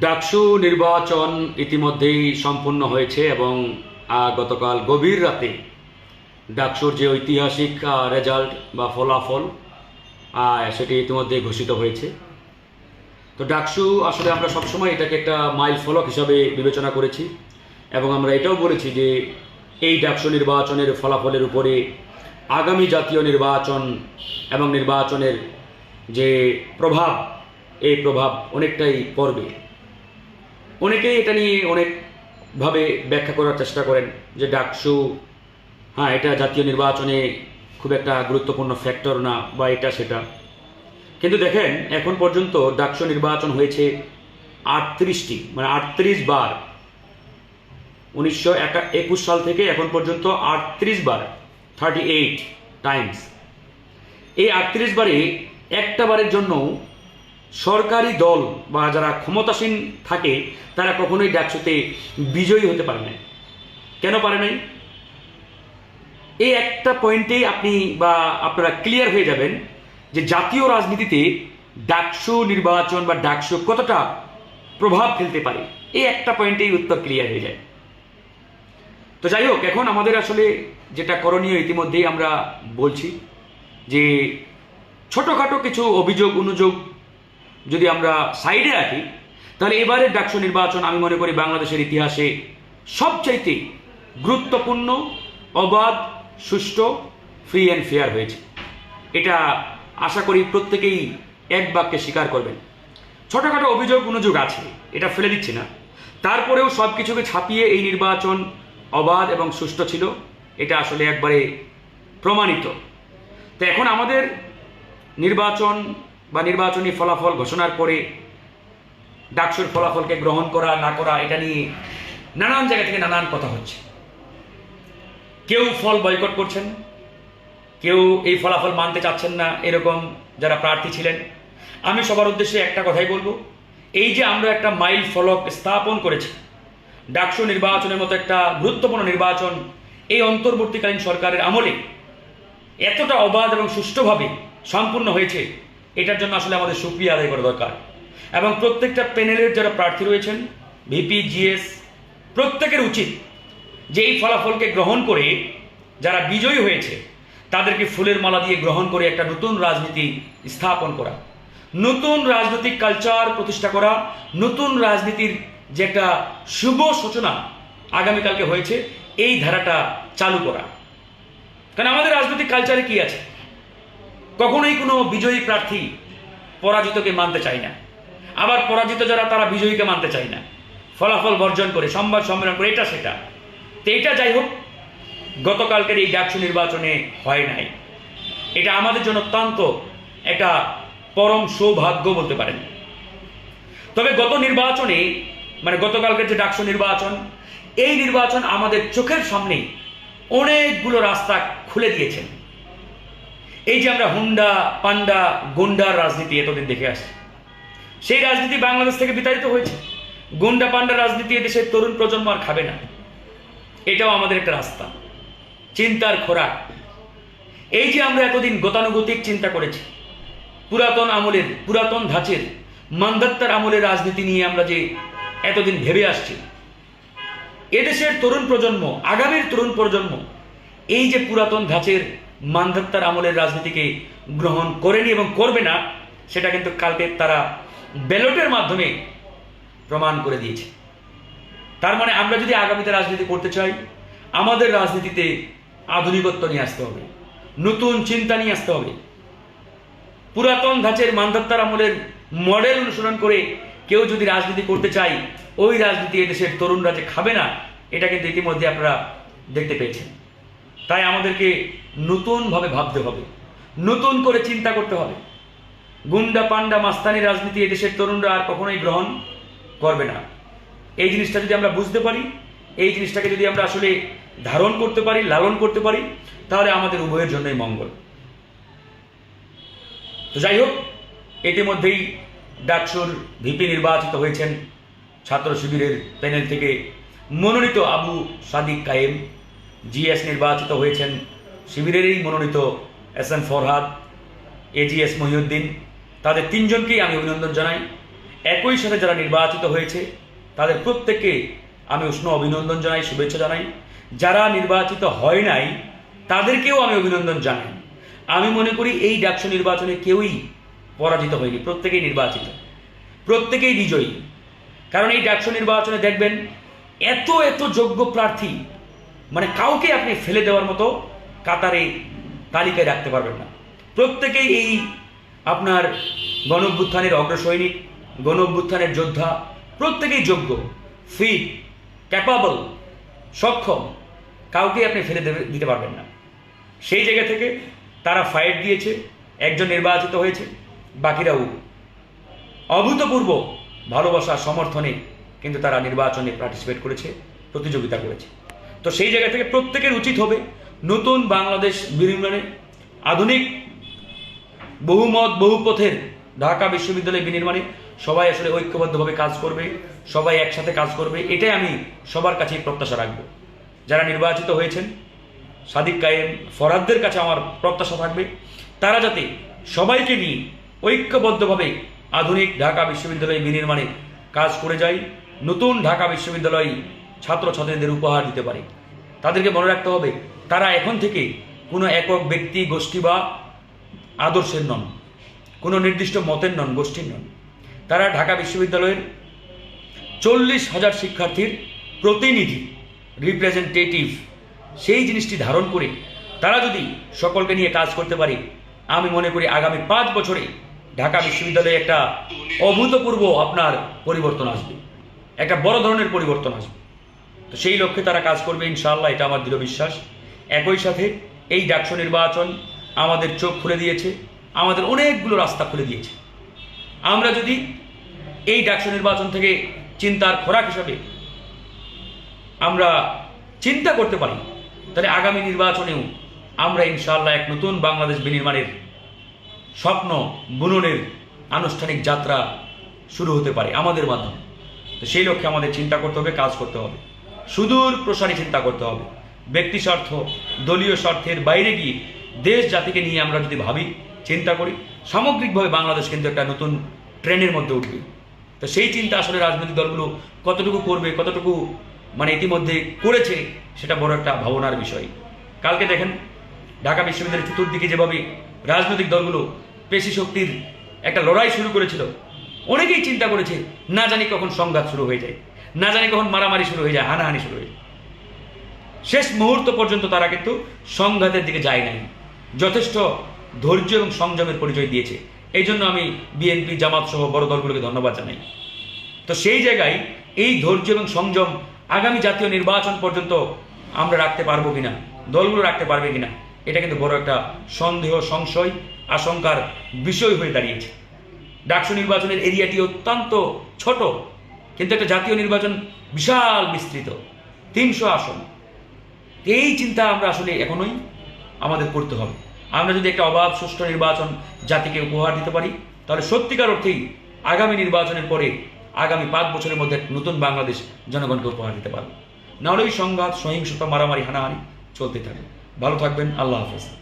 ডাকসু নির্বাচন ইতিমধ্যেই সম্পূর্ণ হয়েছে এবং গতকাল গভীর রাতে ডাকসুর যে ঐতিহাসিক রেজাল্ট বা ফলাফল সেটি ইতিমধ্যে ঘোষিত হয়েছে। তো ডাকসু আসলে আমরা সবসময় এটাকে একটা মাইল ফলক হিসাবে বিবেচনা করেছি এবং আমরা এটাও বলেছি যে, এই ডাকসু নির্বাচনের ফলাফলের উপরে আগামী জাতীয় নির্বাচন এবং নির্বাচনের যে প্রভাব, এই প্রভাব অনেকটাই পড়বে। অনেকেই এটা নিয়ে অনেকভাবে ব্যাখ্যা করার চেষ্টা করেন যে ডাকসু হ্যাঁ এটা জাতীয় নির্বাচনে খুব একটা গুরুত্বপূর্ণ ফ্যাক্টর না বা এটা সেটা। কিন্তু দেখেন, এখন পর্যন্ত ডাকসু নির্বাচন হয়েছে আটত্রিশটি মানে আটত্রিশ বার। উনিশশো একুশ সাল থেকে এখন পর্যন্ত আটত্রিশ বার থার্টি এইট টাইমস এই আটত্রিশ বারে একটা বারের জন্য সরকারি দল বা যারা ক্ষমতাসীন থাকে, তারা কখনোই ডাকসুতে বিজয়ী হতে পারে নাই। কেন পারে নাই? এই একটা পয়েন্টেই আপনি বা আপনারা ক্লিয়ার হয়ে যাবেন যে জাতীয় রাজনীতিতে ডাকসু নির্বাচন বা ডাকসু কতটা প্রভাব ফেলতে পারে। এই একটা পয়েন্টেই উত্তর ক্লিয়ার হয়ে যায়। তো যাই হোক, এখন আমাদের আসলে যেটা করণীয় ইতিমধ্যেই আমরা বলছি যে ছোটোখাটো কিছু অভিযোগ অনুযোগ যদি আমরা সাইডে রাখি, তাহলে এবারের ডাকসু নির্বাচন আমি মনে করি বাংলাদেশের ইতিহাসে সবচাইতে গুরুত্বপূর্ণ অবাধ সুষ্ঠু ফ্রি অ্যান্ড ফেয়ার হয়েছে। এটা আশা করি প্রত্যেকেই এক বাক্যে স্বীকার করবেন। ছোটোখাটো অভিযোগ অনুযোগ আছে, এটা ফেলে দিচ্ছি না। তারপরেও সব কিছুকে ছাপিয়ে এই নির্বাচন অবাধ এবং সুষ্ঠু ছিল, এটা আসলে একবারে প্রমাণিত। তো এখন আমাদের নির্বাচন বা নির্বাচনী ফলাফল ঘোষণার পরে ডাকসুর ফলাফলকে গ্রহণ করা, না করা, এটা নিয়ে নানান জায়গা থেকে নানান কথা হচ্ছে। কেউ ফল বয়কট করছেন, কেউ এই ফলাফল মানতে চাচ্ছেন না, এরকম যারা প্রার্থী ছিলেন। আমি সবার উদ্দেশ্যে একটা কথাই বলব, এই যে আমরা একটা মাইল ফলক স্থাপন করেছি, ডাকসু নির্বাচনের মতো একটা গুরুত্বপূর্ণ নির্বাচন এই অন্তর্বর্তীকালীন সরকারের আমলে এতটা অবাধ এবং সুষ্ঠুভাবে সম্পূর্ণ হয়েছে এটার জন্য আসলে আমাদের সুক্রিয়া আদায় করা দরকার। এবং প্রত্যেকটা প্যানেলের যারা প্রার্থী রয়েছেন ভিপি জিএস প্রত্যেকের উচিত যে এই ফলাফলকে গ্রহণ করে যারা বিজয়ী হয়েছে, তাদেরকে ফুলের মালা দিয়ে গ্রহণ করে একটা নতুন রাজনীতি স্থাপন করা, নতুন রাজনৈতিক কালচার প্রতিষ্ঠা করা, নতুন রাজনীতির যে একটা শুভ সূচনা আগামীকালকে হয়েছে, এই ধারাটা চালু করা। কারণ আমাদের রাজনৈতিক কালচারে কি আছে? কখনোই কোনো বিজয়ী প্রার্থী পরাজিতকে মানতে চায় না। আবার পরাজিত যারা, তারা বিজয়ীকে মানতে চায় না। ফলাফল বর্জন করে, সংবাদ সম্মেলন করে, এটা সেটা। তো এটা যাই হোক, গতকালকের এই ডাকসু নির্বাচনে হয় নাই। এটা আমাদের জন্য অত্যন্ত একটা পরম সৌভাগ্য বলতে পারেন। তবে গত নির্বাচনে মানে গতকালকের যে ডাকসু নির্বাচন, এই নির্বাচন আমাদের চোখের সামনে অনেকগুলো রাস্তা খুলে দিয়েছেন। এই যে আমরা হুন্ডা, পান্ডা গুন্ডার রাজনীতি এতদিন দেখে আসছি। সেই রাজনীতি বাংলাদেশ থেকে বিতাড়িত হয়েছে। গুন্ডা, পান্ডা রাজনীতি এদেশের তরুণ প্রজন্ম আর খাবে না। এটাও আমাদের একটা রাস্তা। চিন্তার খোরাক। এই যে আমরা এতদিন গতানুগতিক চিন্তা করেছি, পুরাতন আমলের, পুরাতন ধাঁচের, মান্দাত্তার আমলের রাজনীতি নিয়ে আমরা যে এতদিন ভেবে আসছি, এদেশের তরুণ প্রজন্ম, আগামীর তরুণ প্রজন্ম, এই যে পুরাতন ধাঁচের মান্ধাত্তার আমলের রাজনীতিকে গ্রহণ করেনি এবং করবে না, সেটা কিন্তু কালকে তারা ব্যালটের মাধ্যমে প্রমাণ করে দিয়েছে। তার মানে আমরা যদি আগামীতে রাজনীতি করতে চাই, আমাদের রাজনীতিতে আধুনিকত্ব নিয়ে আসতে হবে, নতুন চিন্তা নিয়ে আসতে হবে। পুরাতন ধাঁচের মান্ধাত্তার আমলের মডেল অনুসরণ করে কেউ যদি রাজনীতি করতে চাই ওই রাজনীতি এদেশের তরুণরা যে খাবে না, এটা কিন্তু ইতিমধ্যে আপনারা দেখতে পেয়েছেন। তাই আমাদেরকে নতুনভাবে ভাবতে হবে। নতুন করে চিন্তা করতে হবে। গুন্ডা পান্ডা মাস্তানি রাজনীতি এদেশের তরুণরা আর কখনোই গ্রহণ করবে না। এই জিনিসটা যদি আমরা বুঝতে পারি, এই জিনিসটাকে যদি আমরা আসলে ধারণ করতে পারি, লালন করতে পারি, তাহলে আমাদের উভয়ের জন্যই মঙ্গল। তো যাই হোক, ইতিমধ্যেই ডাকসুর ভিপি নির্বাচিত হয়েছেন ছাত্র শিবিরের প্যানেল থেকে মনোনীত আবু সাদিক কায়েম। জিএস নির্বাচিত হয়েছেন শিবিরেরই মনোনীত S M Farhad AGS Mohiuddin. তাদের তিনজনকেই আমি অভিনন্দন জানাই। একই সাথে যারা নির্বাচিত হয়েছে, তাদের প্রত্যেককে আমি উষ্ণ অভিনন্দন জানাই, শুভেচ্ছা জানাই। যারা নির্বাচিত হয় নাই, তাদেরকেও আমি অভিনন্দন জানাই। আমি মনে করি এই ডাকসু নির্বাচনে কেউই পরাজিত হয়নি, প্রত্যেকেই নির্বাচিত। প্রত্যেকেই বিজয়ী। কারণ এই ডাকসু নির্বাচনে দেখবেন, এত এত যোগ্য প্রার্থী মানে কাউকে আপনি ফেলে দেওয়ার মতো কাতারে তালিকায় রাখতে পারবেন না। প্রত্যেকেই এই আপনার গণভ্যুত্থানের অগ্রসৈনিক গণভ্যুত্থানের যোদ্ধা, প্রত্যেকেই যোগ্য ফিট ক্যাপাবল সক্ষম, কাউকে আপনি ফেলে দিতে পারবেন না। সেই জায়গা থেকে তারা ফাইট দিয়েছে, একজন নির্বাচিত হয়েছে, বাকিরাও অভূতপূর্ব ভালোবাসা, সমর্থনে কিন্তু তারা নির্বাচনে পার্টিসিপেট করেছে, প্রতিযোগিতা করেছে। তো সেই জায়গা থেকে প্রত্যেকের উচিত হবে নতুন বাংলাদেশ বিনির্মাণে আধুনিক বহুমত, বহুপথের ঢাকা বিশ্ববিদ্যালয় বিনির্মাণে সবাই আসলে ঐক্যবদ্ধভাবে কাজ করবে, সবাই একসাথে কাজ করবে, এটাই আমি সবার কাছেই প্রত্যাশা রাখব। যারা নির্বাচিত হয়েছেন, সাদিক কায়েম, ফরাদদের কাছে আমার প্রত্যাশা থাকবে, তারা যাতে সবাইকে নিয়ে ঐক্যবদ্ধভাবে আধুনিক ঢাকা বিশ্ববিদ্যালয় বিনির্মাণে কাজ করে যায়, নতুন ঢাকা বিশ্ববিদ্যালয় ছাত্রছাত্রীদের উপহার দিতে পারে। তাদেরকে মনে রাখতে হবে, তারা এখন থেকে কোনো একক ব্যক্তি, গোষ্ঠী বা আদর্শের নন। কোনো নির্দিষ্ট মতের নন, গোষ্ঠীর নন। তারা ঢাকা বিশ্ববিদ্যালয়ের চল্লিশ হাজার শিক্ষার্থীর প্রতিনিধি রিপ্রেজেন্টেটিভ সেই জিনিসটি ধারণ করে তারা যদি সকলকে নিয়ে কাজ করতে পারে, আমি মনে করি আগামী পাঁচ বছরে ঢাকা বিশ্ববিদ্যালয়ে একটা অভূতপূর্ব আপনার পরিবর্তন আসবে। একটা বড় ধরনের পরিবর্তন আসবে। তো সেই লক্ষ্যে তারা কাজ করবে, ইনশাআল্লাহ, এটা আমার দৃঢ় বিশ্বাস। একই সাথে এই ডাকসু নির্বাচন আমাদের চোখ খুলে দিয়েছে, আমাদের অনেকগুলো রাস্তা খুলে দিয়েছে। আমরা যদি এই ডাকসু নির্বাচন থেকে চিন্তার খোরাক হিসাবে আমরা চিন্তা করতে পারি, তাহলে আগামী নির্বাচনেও আমরা ইনশাআল্লাহ এক নতুন বাংলাদেশ বিনির্মাণের স্বপ্ন বুননের আনুষ্ঠানিক যাত্রা শুরু হতে পারে আমাদের মাধ্যমে। তো সেই লক্ষ্যে আমাদের চিন্তা করতে হবে, কাজ করতে হবে। সুদূর প্রসারী চিন্তা করতে হবে। ব্যক্তি স্বার্থ, দলীয় স্বার্থের বাইরে গিয়ে দেশ জাতিকে নিয়ে আমরা যদি ভাবি, চিন্তা করি, সামগ্রিকভাবে বাংলাদেশ কিন্তু একটা নতুন ট্রেনের মধ্যে উঠবে। তো সেই চিন্তা আসলে রাজনৈতিক দলগুলো কতটুকু করবে, কতটুকু মানে ইতিমধ্যে করেছে, সেটা বড় একটা ভাবনার বিষয়। কালকে দেখেন, ঢাকা বিশ্ববিদ্যালয়ের চতুর্দিকে যেভাবে রাজনৈতিক দলগুলো পেশি শক্তির একটা লড়াই শুরু করেছিল, অনেকেই চিন্তা করেছে, না জানি কখন সংঘাত শুরু হয়ে যায়। না জানি কখন মারামারি শুরু হয়ে যায়, হানাহানি শুরু হয়ে যায়। শেষ মুহূর্ত পর্যন্ত তারা কিন্তু সংঘাতের দিকে যায় নাই। যথেষ্ট ধৈর্য এবং সংযমের পরিচয় দিয়েছে। এই জন্য আমি বিএনপি জামাত সহ বড় দলগুলোকে ধন্যবাদ জানাই। তো সেই জায়গায় এই ধৈর্য এবং সংযম আগামী জাতীয় নির্বাচন পর্যন্ত আমরা রাখতে পারব কিনা, দলগুলো রাখতে পারবে কিনা, এটা কিন্তু বড় একটা সন্দেহ, সংশয়, আশঙ্কার বিষয় হয়ে দাঁড়িয়েছে। ডাকসু নির্বাচনের এরিয়াটি অত্যন্ত ছোট। কিন্তু একটা জাতীয় নির্বাচন বিশাল বিস্তৃত। তিনশো আসন। এই চিন্তা আমরা আসলে এখনোই আমাদের করতে হবে। আমরা যদি একটা অবাধ, সুষ্ঠু নির্বাচন জাতিকে উপহার দিতে পারি, তাহলে সত্যিকার অর্থেই আগামী নির্বাচনের পরে আগামী পাঁচ বছরের মধ্যে নতুন বাংলাদেশ জনগণকে উপহার দিতে পারবে। নাহলে ওই সংঘাত, সহিংসতা, মারামারি, হানাহানি চলতে থাকে ভালো থাকবেন, আল্লাহ হাফেজ।